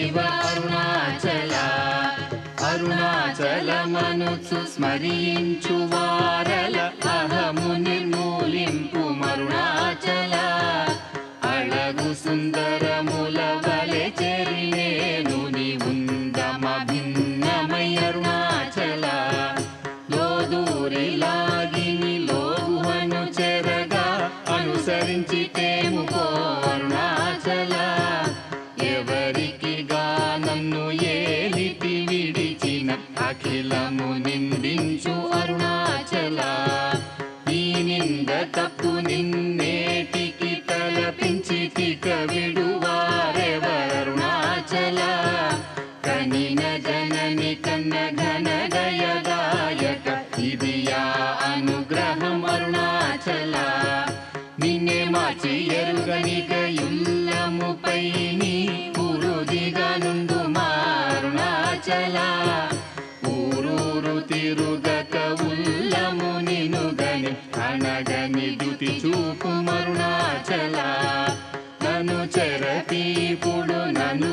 శివ అరుణాచల అరుణాచలమనుచు స్మరించు వారల అహముని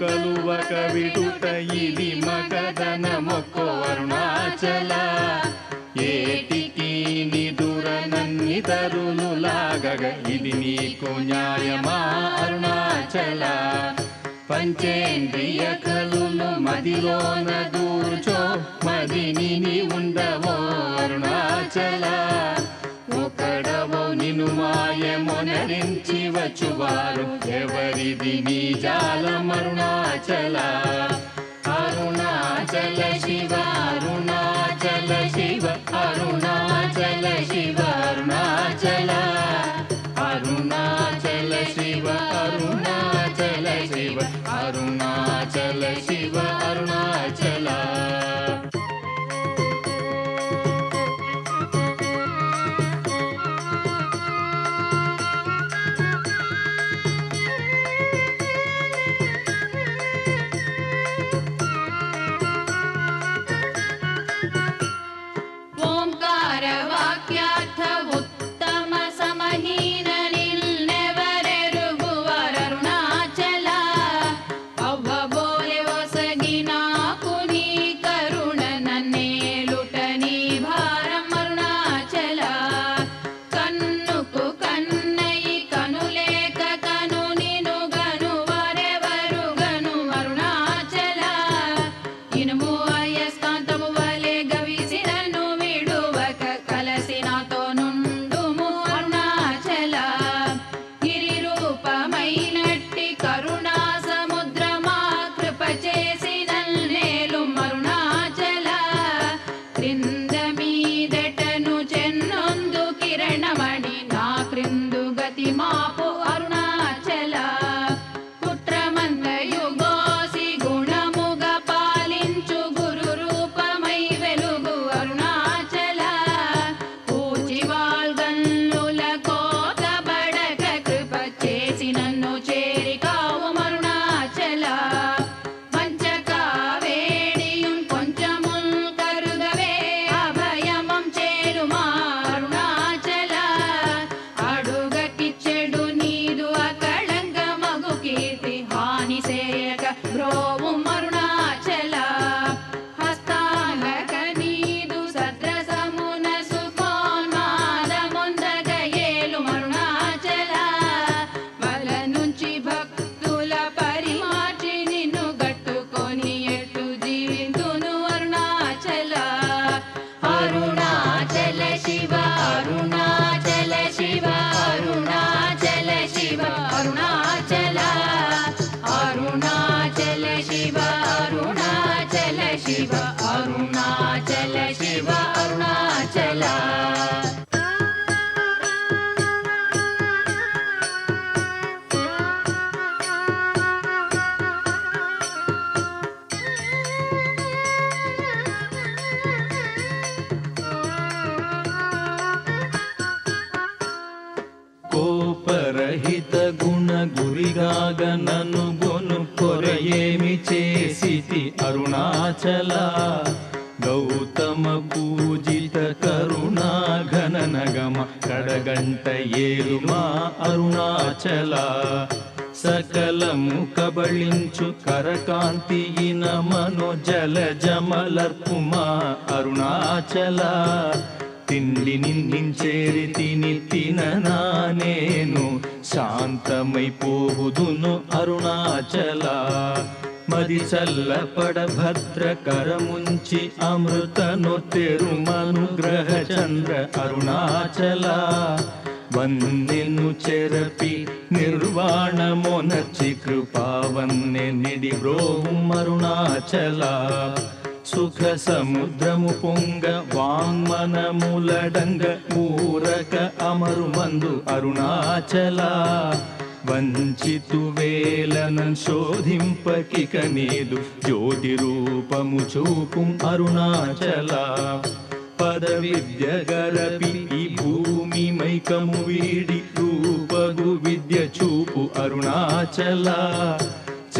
కలువక విడుట ఇది మగదన మొక్కో అరుణాచల. ఏటికి నిదుర నన్ని తరులు లాగగ ఇది నీకు న్యాయమా అరుణాచల. పంచేంద్రియ కలులు మదిలోన దూర్చో మదిని తరించి వచ్చువారు ఎవరిది నీ జాలమరుణాచల అరుణాచల శివ అరుణాచల శివ అరుణాచల శివ అరుణాచల. అరుణాచల శివ అరుణాచల శివ అరుణాచల శివ అరుణాచల. 希望。కరకాంతియిన మనోజల జమలర్పుమా అరుణాచల. తిండి నిందించేరి తిని తిననా నేను శాంతమైపోదును అరుణాచల. మది చల్లపడ భద్రకరముంచి అమృతను తెరుమనుగ్రహ చంద్ర అరుణాచల. వన్నెను చెరపి నిర్వాణమొనర్చి కృపావన్నె నిడి బ్రోహం అరుణాచల సుఖ సముద్రము పొంగ వాంగ్మనములడంగ ఊరక అమరు మందు అరుణాచల వంచితు వేలనం శోధింపకిక నీదు జ్యోతి రూపము చూపు అరుణాచల పద విద్య గరపి ఈ వీడి రూపగు విద్య చూపు అరుణాచల.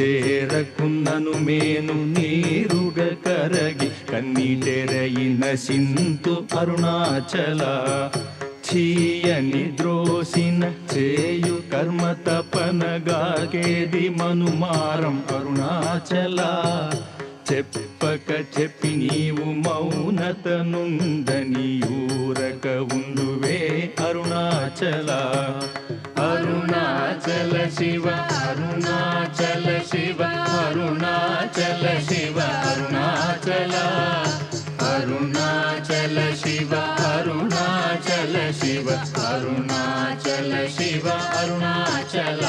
చేరకున్నను మేను నీరుగ కరగి కన్నీటెరయిన సింతు అరుణాచల. చీయని ద్రోసిన చేయు కర్మ తపనగాకేది మనుమారం అరుణాచల. చెప్పక చెప్పి నీవు మౌనత నుందని ఊరక ఉండువే అరుణాచల. అరుణాచల శివ అరుణాచల శివ అరుణాచల శివ అరుణాచల. అరుణాచల శివ అరుణాచల శివ అరుణాచల శివ అరుణాచల.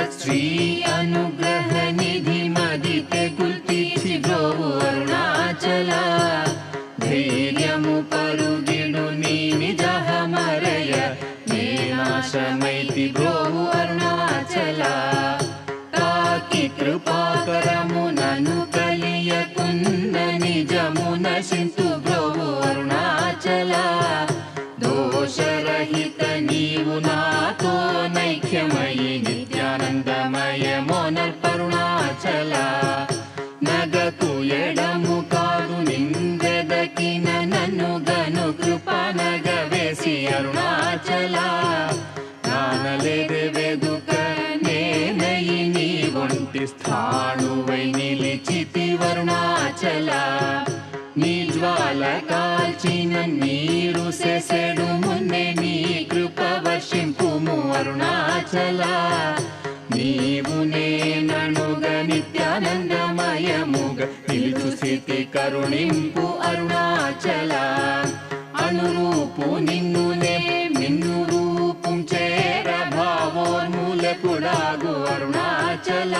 Sat Sri జ్ఞానమయీ నిత్యానందమయ మోనర్ కరుణాచల. నగకు ఎడము కాదు నిందెదకిన నన్ను గను కృప నగవేసి అరుణాచల. నానలేదు వెదుక నేనయి నీ ఒంటి స్థాణువై నిలిచితి వరుణాచల. నీ జ్వాల కాల్చిన నీరు సెసెడు మున్నే నీ కృప వశిం వర్షింపుము అరుణాచల నీవు నేననుగ నిత్యానందమయముగ. నిలుచు స్థితి కరుణింపు అరుణాచల అనురూపు నిన్నునే నిన్ను రూపం చేర భావోన్మూలకుడాగు అరుణాచల.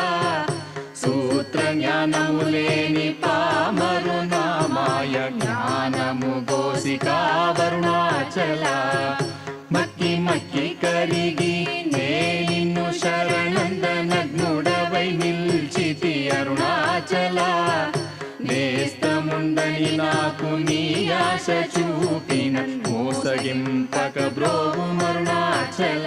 సూత్ర జ్ఞానము లేని పామరు నామాయ జ్ఞానము గోసికా వరుణాచల. మక్కి కరిగి నే నిన్ను శరణందనగ్నుడవై నిల్చితి అరుణాచల. నేస్తముండని నాకు నీ ఆశ చూపిన మోసగింపక బ్రోవు అరుణాచల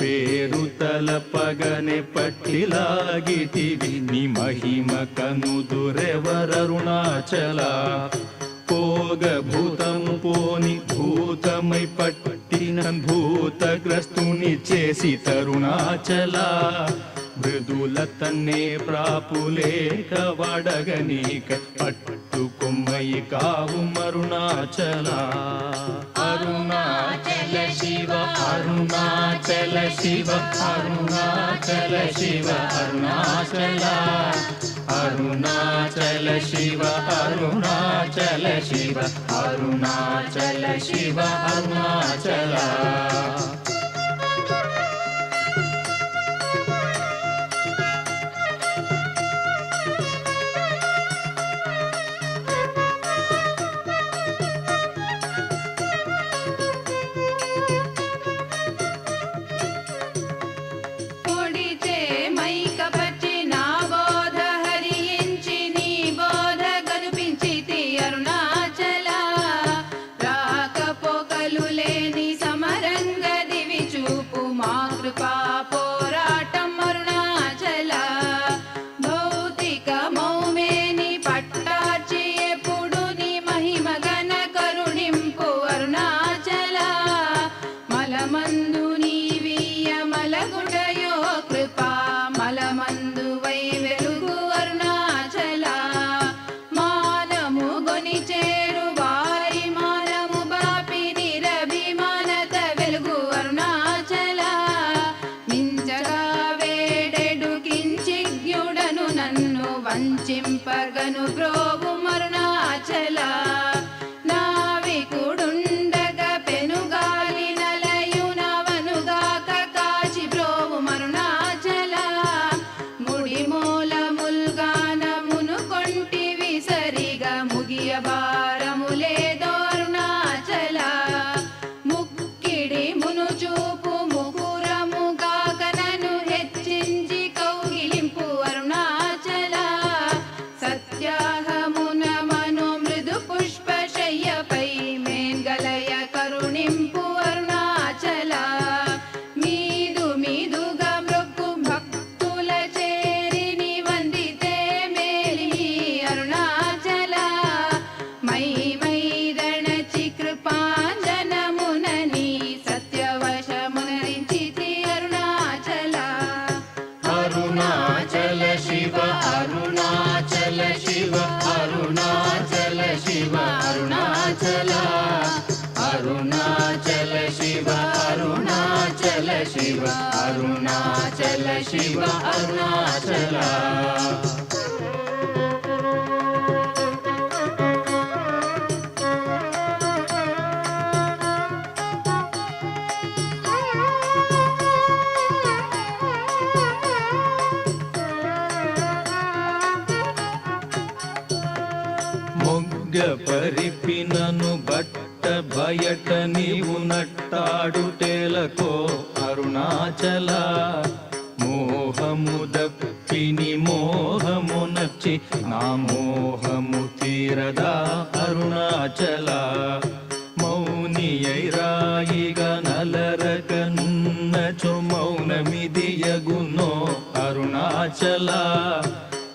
పేరు తలపగనే పట్టిలాగితివి. ని మహిమ కనుదురెవరరుణాచల పోగ భూతము పోని భూతమై పట్టిన భూతగ్రస్తుని చేసి తరుణాచలా. మృదుల తన్నే ప్రాపులేక వడగనీక పట్టుకొమ్మయి కావు మరుణాచల. అరుణాచల శివ అరుణాచల శివ అరుణాచల శివ అరుణాచల. అరుణాచల శివ అరుణాచల శివ అరుణాచల శివ అరుణాచల.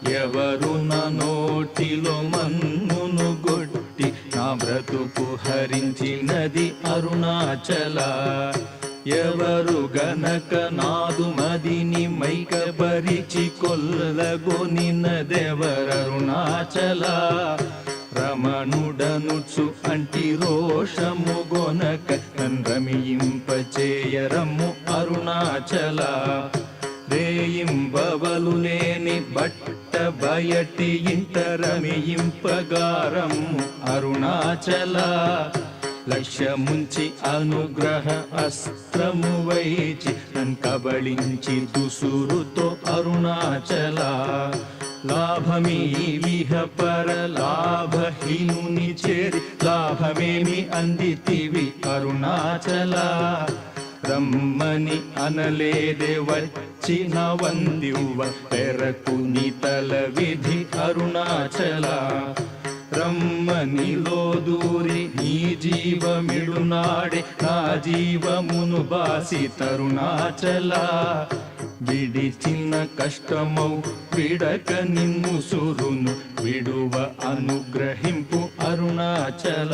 ఎవరు నా నోటిలో మన్నును గొట్టి నా బ్రతుకు హరించినది అరుణాచల. ఎవరు గనక నాదు మదిని మైకబరిచి కొల్లగొనినదెవరరుణాచల రమణుడనుచు అంటి రోషము గొనక రమియింపచేయరము అరుణాచల. రేయింబవలు లేని బట్ట బయటి ఇంతరమియింపగారం అరుణాచల లక్ష్యముంచి అనుగ్రహ అస్త్రము వైచి నన్ కబళించి దుసురుతో అరుణాచల లాభమీ విహ పర లాభహీనుని చేరి లాభమేమి అందితివి అరుణాచల రమ్మని అనలేదే వచ్చిన వందివ్వ పెరకు తల విధి అరుణాచల. రమ్మని లోదూరి నీ జీవమిడునాడే నా జీవమును బాసి తరుణాచల. విడిచిన కష్టమౌ విడక నిన్ను సురును విడువ అనుగ్రహింపు అరుణాచల.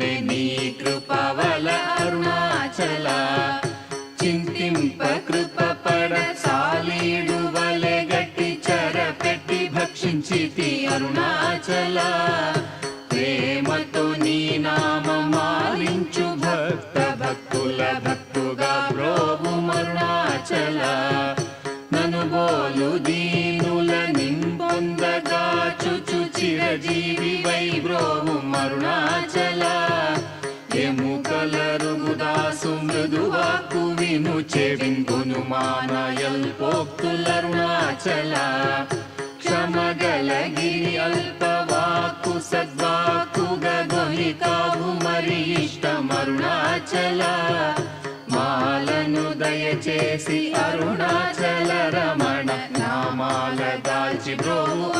తప్పునే నీ కృపవల అరుణాచల చింతింప కృప పడ సాలీడు వలె గట్టి చర పెట్టి భక్షించితి అరుణాచల. ప్రేమతో నీ నామ మృదువాకు విను చెవింగును మానయల్ పోక్తులరుణాచల క్షమగలగిరి అల్పవాకు సద్వాకుగొని కావు మరి ఇష్టమరుణాచల మాలను దయచేసి అరుణాచల రమణ నామాల దాల్చి బ్రోవు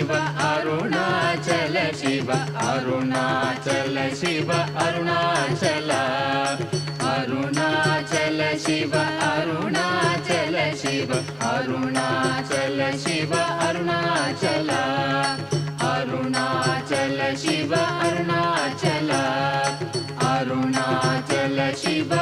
అరుణాచల శివ అరుణాచల శివ అరుణాచల శివ అరుణాచల అరుణాచల శివ అరుణాచల శివ అరుణాచల శివ అరుణాచల అరుణాచల శివ అరుణాచల అరుణాచల శివ